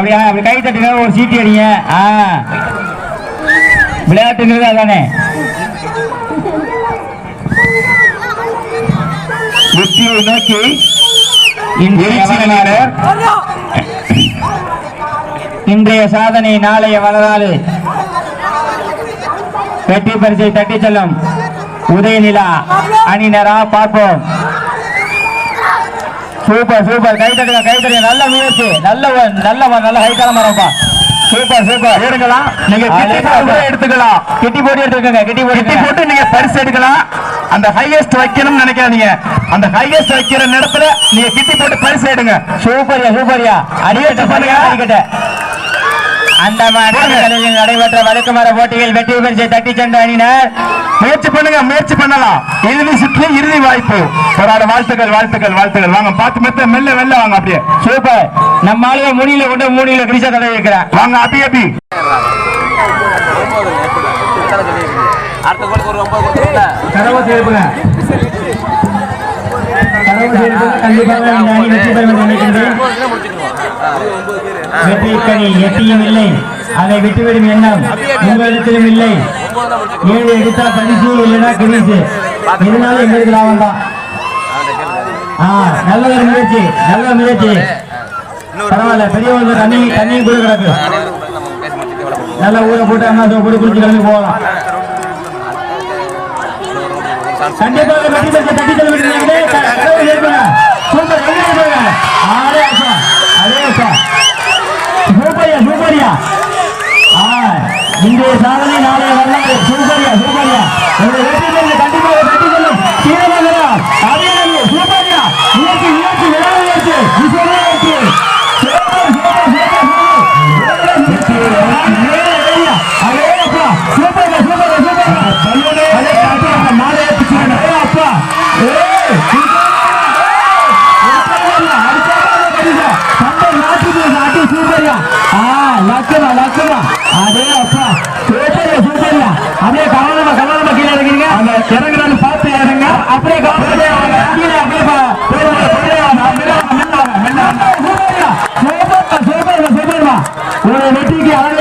அப்படியா? அப்படி கை தட்டுங்க ஒரு சீட்டி அடிங்க. ஆ. விளையாட்டுங்கிறது அதானே? வெற்றியை நோக்கி இன்றைய சாதனை நாளைய வரலாறு. வெற்றி பரிசை தட்டி செல்லும் உதயநிலா அணியினரா பார்ப்போம். Super super. கை தட்டுங்க கை தட்டுங்க. நல்ல முயற்சி நல்ல நல்ல நல்ல ஹைட்டான மரம்ப்பா சூப்பர் சூப்பர். எடுக்கலாம். நீங்க எடுத்துக்கலாம். கிட்டி போட்டு எடுத்துக்கோங்க கிட்டி போட்டு கிட்டி போட்டு நீங்க பரிசு எடுக்கலாம். அந்த ஹையஸ்ட் வைக்கணும்னு நினைக்காதீங்க. அந்த ஹையஸ்ட் வைக்கிற நேரத்துல நீங்க கிட்டி போட்டு பரிசு எடுங்க. சூப்பர்யா சூப்பர்யா. அடிக்கட்ட பண்ணுங்க அடிக்கட்ட. அந்த மாதிரி நடைபெற்ற வழக்குமர போட்டியில் வெற்றி பரிசை தட்டி சென்ற அணியினர் முயற்சி பண்ணுங்க முயற்சி பண்ணலாம் இறுதி சுற்று இறுதி வாய்ப்பு போராட வாழ்த்துக்கள் வாழ்த்துக்கள் வாழ்த்துக்கள் வாங்க பார்த்து மெத்த மெல்ல வெல்ல வாங்க அப்படியே சூப்பர் நம்ம ஆளுங்க மூணியில கொண்டு மூணியில கிரிசா தடவை இருக்கிறேன் வாங்க அபி அபி அடுத்த கோலுக்கு ஒரு ஒன்பது கொடுத்துருங்க கண்டிப்பாக இந்த அணி வெற்றி பெறும் நினைக்கின்றேன் வெற்றி எட்டியும் இல்லை அதை விட்டுவிடும் எண்ணம் உங்களிடத்திலும் இல்லை ஏழு எடுத்தா பரிசு இல்லைன்னா கிரிசு இருந்தாலும் எங்களுக்கு லாபம் தான் நல்ல ஒரு முயற்சி. நல்ல முயற்சி பரவாயில்ல பெரியவங்க தண்ணி தண்ணியும் கூட கிடக்கு நல்ல ஊரை போட்டு அண்ணா போட்டு குளிச்சு கிளம்பி போகலாம் கண்டிப்பாக இன்றைய சாதனை நாளைய வரலாறு. சூப்பரியா சூப்பரியா. உங்களுடைய வெற்றி பெற்ற கண்டிப்பாக தட்டி சீரமங்கலா அதே சூப்பரியா. முயற்சி முயற்சி விடாத முயற்சி விசுவல முயற்சி அப்படியே கவனமா கவனமா கீழே அந்த இறங்குறாங்க பார்த்து இறங்குங்க. அப்படியே கவனமா கீழே அப்படியே சூப்பர்மா சூப்பர்மா சூப்பர்மா ஒரு வெட்டிக்கு அழகு